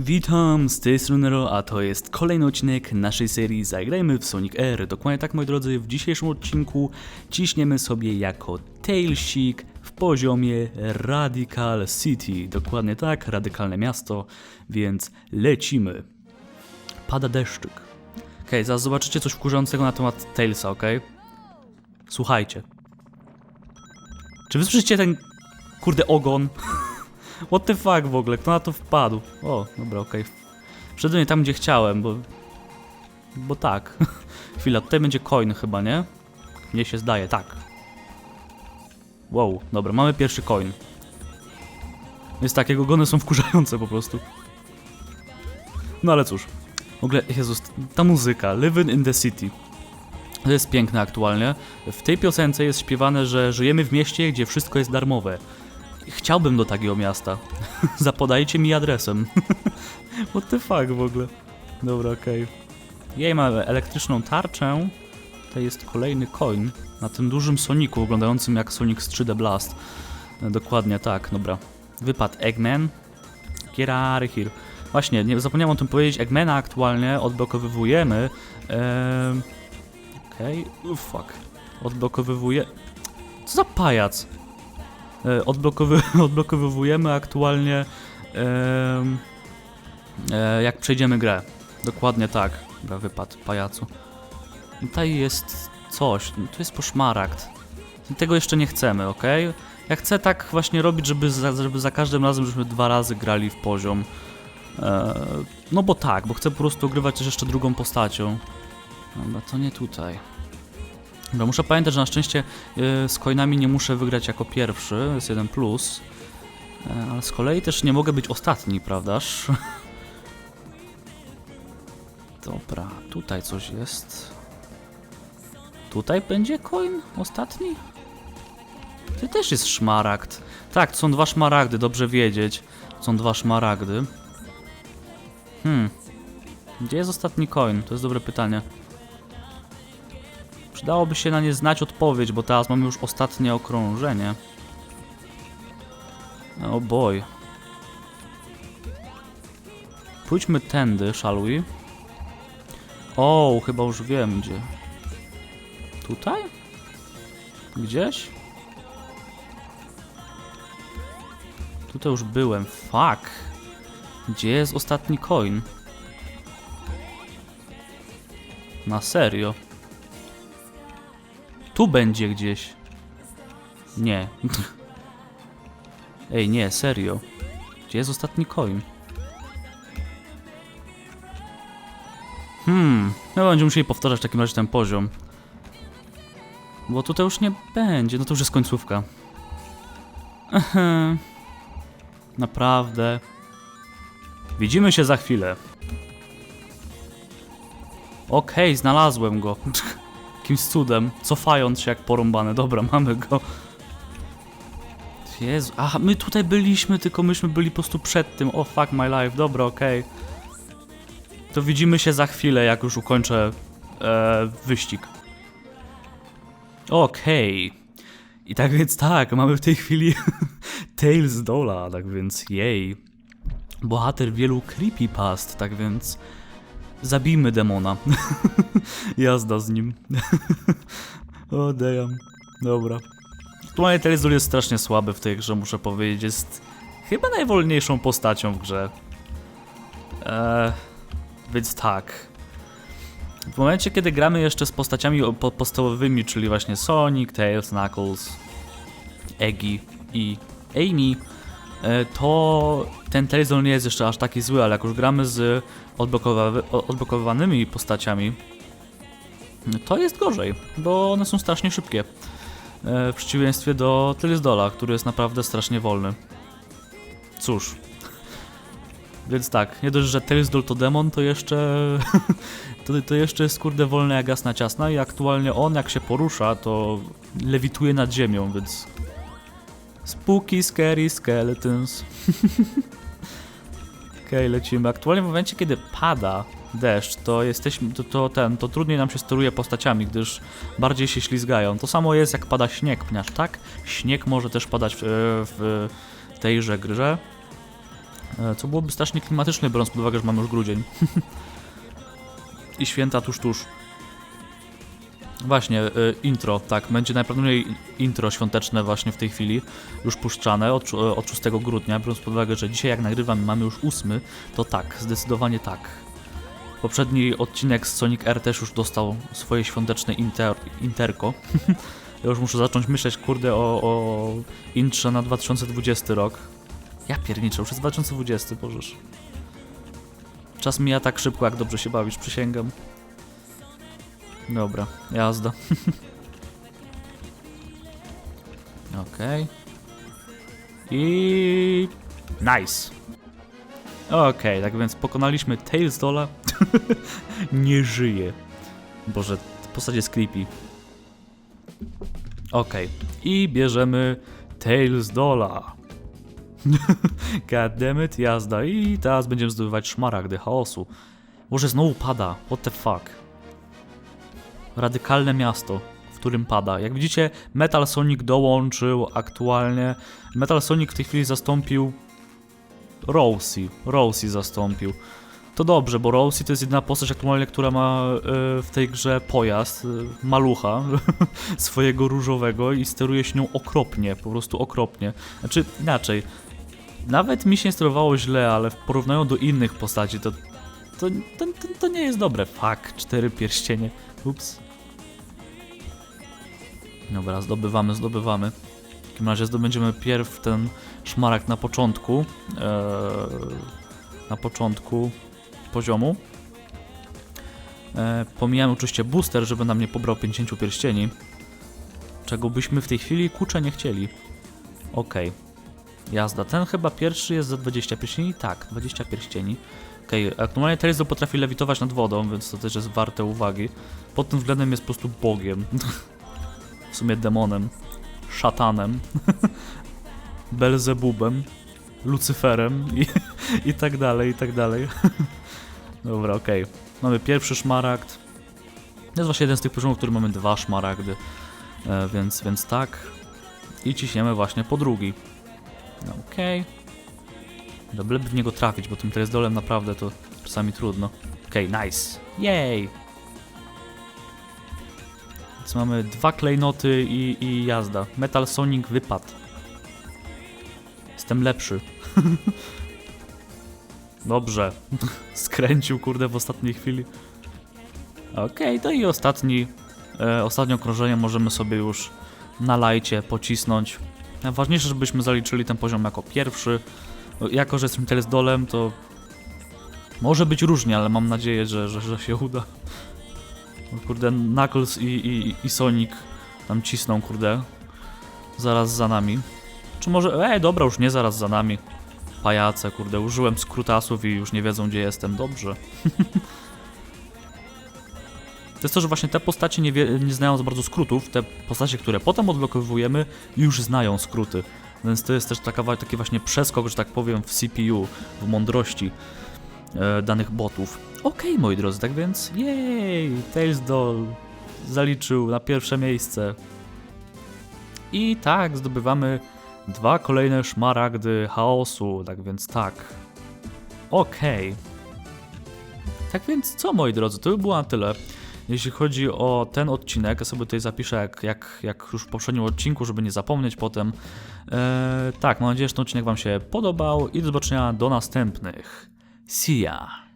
Witam, z tej strony Nero, a to jest kolejny odcinek naszej serii Zagrajmy w Sonic Air. Dokładnie tak, moi drodzy, w dzisiejszym odcinku ciśniemy sobie jako Tailsik w poziomie Radical City. Dokładnie tak, radykalne miasto, więc lecimy. Pada deszczyk. Okej, zaraz zobaczycie coś wkurzającego na temat Tailsa, okej? Słuchajcie. Czy wy ten kurde ogon? What the fuck w ogóle? Kto na to wpadł? O, dobra, okej. Wszedłem nie tam, gdzie chciałem, bo... Bo tak. Chwila, tutaj będzie coin chyba, nie? Mnie się zdaje, tak. Wow, dobra, mamy pierwszy coin. Jest tak, jego gony są wkurzające po prostu. No ale cóż. W ogóle, Jezus, ta muzyka, Living in the City. To jest piękne aktualnie. W tej piosence jest śpiewane, że żyjemy w mieście, gdzie wszystko jest darmowe. Chciałbym do takiego miasta. Zapodajcie mi adresem. What the fuck w ogóle. Dobra, okej. Jej, mamy elektryczną tarczę. To jest kolejny coin na tym dużym Soniku, wyglądającym jak Sonic z 3D Blast. E, Dokładnie tak, dobra. Wypad Eggman. Of here. Właśnie, nie zapomniałem o tym powiedzieć. Eggmana aktualnie odblokowywujemy. Ehm... Okej, okay. fuck. Odblokowywuje... Co za pajac? E, odblokowy odblokowujemy aktualnie e, jak przejdziemy grę. Dokładnie tak. Dobra, wypad pajacu. Tutaj jest coś, tu jest poszmaragd. Tego jeszcze nie chcemy, ok? Ja chcę tak właśnie robić, żeby za, żeby za każdym razem, żebyśmy dwa razy grali w poziom. E, no bo tak, bo chcę po prostu ogrywać też jeszcze drugą postacią. Dobra, to nie tutaj. Dobra, muszę pamiętać, że na szczęście y, z coinami nie muszę wygrać jako pierwszy, jest jeden plus. E, ale z kolei też nie mogę być ostatni, prawdaż? Dobra, tutaj coś jest. Tutaj będzie coin ostatni? Ty też jest szmaragd. Tak, to są dwa szmaragdy, dobrze wiedzieć. Są dwa szmaragdy. Hmm. Gdzie jest ostatni coin? To jest dobre pytanie. Przydałoby się na nie znać odpowiedź, bo teraz mamy już ostatnie okrążenie. Oh boy. Pójdźmy tędy, shall we? O, chyba już wiem gdzie. Tutaj? Gdzieś? Tutaj już byłem. Fuck. Gdzie jest ostatni coin? Na serio? Tu będzie gdzieś. Nie. Ej, nie, serio. Gdzie jest ostatni coin? Hmm, no będziemy musieli powtarzać w takim razie ten poziom. Bo tutaj już nie będzie, no to już jest końcówka. Naprawdę. Widzimy się za chwilę. Okej, znalazłem go. Jakimś cudem, cofając się jak porąbane. Dobra, mamy go. Jezu, aha, my tutaj byliśmy, tylko myśmy byli po prostu przed tym. Oh, fuck my life, dobra, okej. Okay. To widzimy się za chwilę, jak już ukończę e, wyścig. Okej. Okay. I tak więc tak, mamy w tej chwili Tales Dola, tak więc jej. Bohater wielu creepypast, tak więc zabijmy demona. Jazda z nim. o damn. Dobra. Aktualnie Dola jest strasznie słaby w tej grze, muszę powiedzieć. Jest chyba najwolniejszą postacią w grze. Eee, więc tak. W momencie, kiedy gramy jeszcze z postaciami podstawowymi, czyli właśnie Sonic, Tails, Knuckles, Eggy i Amy, to ten Tails nie jest jeszcze aż taki zły, ale jak już gramy z odblokowanymi postaciami, to jest gorzej, bo one są strasznie szybkie. W przeciwieństwie do Tailsdola, który jest naprawdę strasznie wolny. Cóż, więc tak, nie dość, że Tailsdoll to demon, to jeszcze to, to jeszcze jest kurde wolny jak jasna ciasna i aktualnie on jak się porusza, to lewituje nad ziemią, więc spooky, scary skeletons. Okej, okay, lecimy. Aktualnie w momencie, kiedy pada deszcz, to jesteśmy, to, to, ten, to trudniej nam się steruje postaciami, gdyż bardziej się ślizgają. To samo jest jak pada śnieg, ponieważ tak, śnieg może też padać w, w tejże grze. E, Co byłoby strasznie klimatyczne, biorąc pod uwagę, że mamy już grudzień. I święta tuż, tuż. Właśnie, e, intro, tak, będzie najprawdopodobniej intro świąteczne właśnie w tej chwili, już puszczane od, czu- od 6 grudnia, biorąc pod uwagę, że dzisiaj jak nagrywam mamy już 8, to tak, zdecydowanie tak. Poprzedni odcinek z Sonic R też już dostał swoje świąteczne inter, interko. ja już muszę zacząć myśleć, kurde, o, o intrze na 2020 rok. Ja pierniczę, już jest 2020, bożesz. Czas mija tak szybko, jak dobrze się bawisz, przysięgam. Dobra, jazda. Okej. I... Nice. Okej, tak więc pokonaliśmy Tails Dola. Nie żyje. Boże, w postaci jest creepy. Okej. I bierzemy Tails Dola. Goddammit, jazda. I teraz będziemy zdobywać szmaragdy chaosu. Boże, znowu pada. What the fuck? Radykalne miasto, w którym pada. Jak widzicie, Metal Sonic dołączył aktualnie. Metal Sonic w tej chwili zastąpił Rosie. Rosie zastąpił. To dobrze, bo Rosie to jest jedna postać aktualnie, która ma e, w tej grze pojazd, e, malucha swojego różowego i steruje się nią okropnie, po prostu okropnie. Znaczy, inaczej. Nawet mi się sterowało źle, ale w porównaniu do innych postaci to, to, to, to, to nie jest dobre. Fuck, cztery pierścienie. Ups. Dobra, zdobywamy, zdobywamy. W takim razie zdobędziemy pierw ten szmaragd na początku. Eee, na początku poziomu. Eee, pomijamy oczywiście booster, żeby nam nie pobrał 50 pierścieni. Czego byśmy w tej chwili kurczę nie chcieli. Okej. Jazda. Ten chyba pierwszy jest za 20 pierścieni? Tak, 20 pierścieni. Okej, aktualnie Terizdo potrafi lewitować nad wodą, więc to też jest warte uwagi. Pod tym względem jest po prostu bogiem. w sumie demonem. Szatanem. Belzebubem. Lucyferem i, i tak dalej, i tak dalej. Dobra, okej. Mamy pierwszy szmaragd. To jest właśnie jeden z tych poziomów, którym mamy dwa szmaragdy. E, więc, więc tak. I ciśniemy właśnie po drugi. No, Okej. Dobrze by w niego trafić, bo tym dolem naprawdę to czasami trudno. Okej, nice. Yay! Więc mamy dwa klejnoty i, i jazda. Metal Sonic wypadł. Jestem lepszy. Dobrze. Skręcił, kurde, w ostatniej chwili. Okej, to i ostatni, e, ostatnie okrążenie możemy sobie już na lajcie pocisnąć. Najważniejsze, żebyśmy zaliczyli ten poziom jako pierwszy. Jako, że jestem teraz dolem, to może być różnie, ale mam nadzieję, że, że, że się uda. Kurde, Knuckles i, i, i Sonic tam cisną, kurde. Zaraz za nami. Czy może... Ej, dobra, już nie zaraz za nami. Pajace, kurde, użyłem skrótasów i już nie wiedzą, gdzie jestem. Dobrze. To jest to, że właśnie te postacie nie, wie, nie znają za bardzo skrótów. Te postacie, które potem odblokowujemy, już znają skróty. Więc to jest też taka, taki właśnie przeskok, że tak powiem, w CPU, w mądrości e, danych botów. Okej, moi drodzy, tak więc jej, Tails Doll zaliczył na pierwsze miejsce. I tak, zdobywamy dwa kolejne szmaragdy chaosu, tak więc tak. Okej. Tak więc co, moi drodzy, to by było na tyle. Jeśli chodzi o ten odcinek, ja sobie tutaj zapiszę jak, jak, jak już w poprzednim odcinku, żeby nie zapomnieć potem. Eee, tak, mam nadzieję, że ten odcinek Wam się podobał i do zobaczenia do następnych. 是啊。